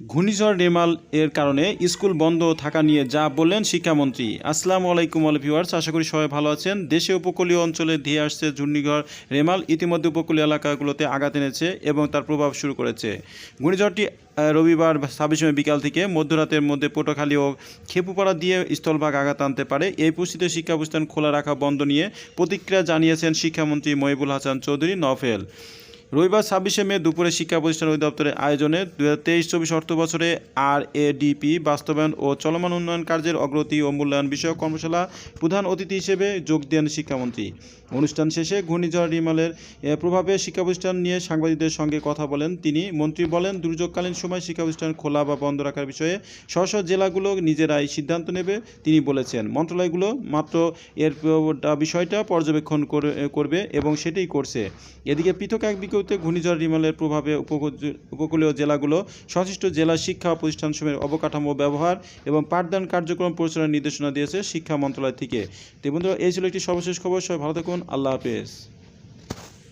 ঘূর্ণিঝড় রেমাল এর কারণে স্কুল বন্ধ থাকা নিয়ে যা বললেন শিক্ষামন্ত্রী। আসসালামু আলাইকুম, অল ভিউয়ার্স। আশা করি সবাই ভালো আছেন। দেশে উপকূলীয় অঞ্চলে ধেয়ে আসছে ঘূর্ণিঝড় রেমাল। ইতিমধ্যে উপকূলীয় এলাকাগুলোতে আঘাত এনেছে এবং তার প্রভাব শুরু করেছে। ঘূর্ণিঝড়টি রবিবার ছাব্বিশে মে বিকাল থেকে মধ্যরাতের মধ্যে পটুখালী ও খেপুপাড়া দিয়ে স্থলভাগ আঘাত আনতে পারে। এই পরিস্থিতিতে শিক্ষা প্রতিষ্ঠান খোলা রাখা বন্ধ নিয়ে প্রতিক্রিয়া জানিয়েছেন শিক্ষামন্ত্রী মহিবুল হাসান চৌধুরী নফেল রবিবার ছাব্বিশে মে দুপুরে শিক্ষা প্রতিষ্ঠান অধিদপ্তরের আয়োজনে দু হাজার তেইশ চব্বিশ অর্থ বছরে আর এডিপি বাস্তবায়ন ও চলমান উন্নয়ন কার্যের অগ্রগতি ও মূল্যায়ন বিষয়ক কর্মশালা প্রধান অতিথি হিসেবে যোগ দেন শিক্ষামন্ত্রী। অনুষ্ঠান শেষে ঘূর্ণিঝড় রিমালের প্রভাবে শিক্ষা প্রতিষ্ঠান নিয়ে সাংবাদিকদের সঙ্গে কথা বলেন তিনি। মন্ত্রী বলেন, দুর্যোগকালীন সময় শিক্ষা প্রতিষ্ঠান খোলা বা বন্ধ রাখার বিষয়ে স্ব স্ব জেলাগুলো নিজেরাই সিদ্ধান্ত নেবে, তিনি বলেছেন। মন্ত্রণালয়গুলো মাত্র এর বিষয়টা পর্যবেক্ষণ করে- করবে এবং সেটাই করছে। এদিকে পৃথক এক বিজ্ঞপ্তিতে ঘূর্ণিঝড় রিমালের প্রভাবে উপকূল- উপকূলীয় জেলাগুলো সংশ্লিষ্ট জেলা শিক্ষা প্রতিষ্ঠানসমূহের অবকাঠামো ব্যবহার এবং পাঠদান কার্যক্রম পরিচালনার নির্দেশনা দিয়েছে শিক্ষা মন্ত্রণালয় থেকে। তো বন্ধুরা, এই ছিল একটি সর্বশেষ খবর। সবাই ভালো থাকুন। আল্লাহ হাফেজ।